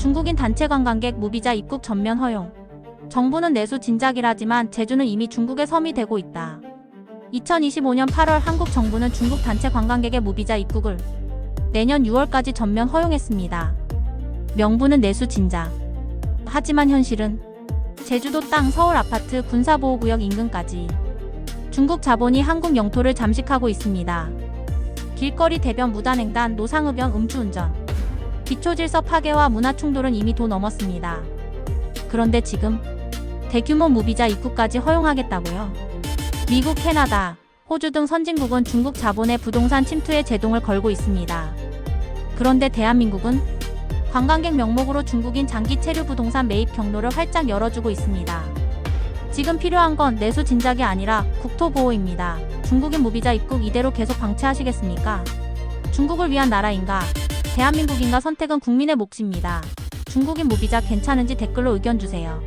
중국인 단체 관광객 무비자 입국 전면 허용. 정부는 내수 진작이라지만 제주는 이미 중국의 섬이 되고 있다. 2025년 8월 한국 정부는 중국 단체 관광객의 무비자 입국을 내년 6월까지 전면 허용했습니다. 명분은 내수 진작. 하지만 현실은 제주도 땅 서울 아파트 군사보호구역 인근까지 중국 자본이 한국 영토를 잠식하고 있습니다. 길거리 대변 무단횡단, 노상흡연, 음주운전, 기초질서 파괴와 문화 충돌은 이미 도 넘었습니다. 그런데 지금 대규모 무비자 입국까지 허용하겠다고요? 미국, 캐나다, 호주 등 선진국은 중국 자본의 부동산 침투에 제동을 걸고 있습니다. 그런데 대한민국은 관광객 명목으로 중국인 장기 체류 부동산 매입 경로를 활짝 열어주고 있습니다. 지금 필요한 건 내수 진작이 아니라 국토 보호입니다. 중국인 무비자 입국 이대로 계속 방치하시겠습니까? 중국을 위한 나라인가? 대한민국인가 선택은 국민의 몫입니다. 중국인 무비자 괜찮은지 댓글로 의견 주세요.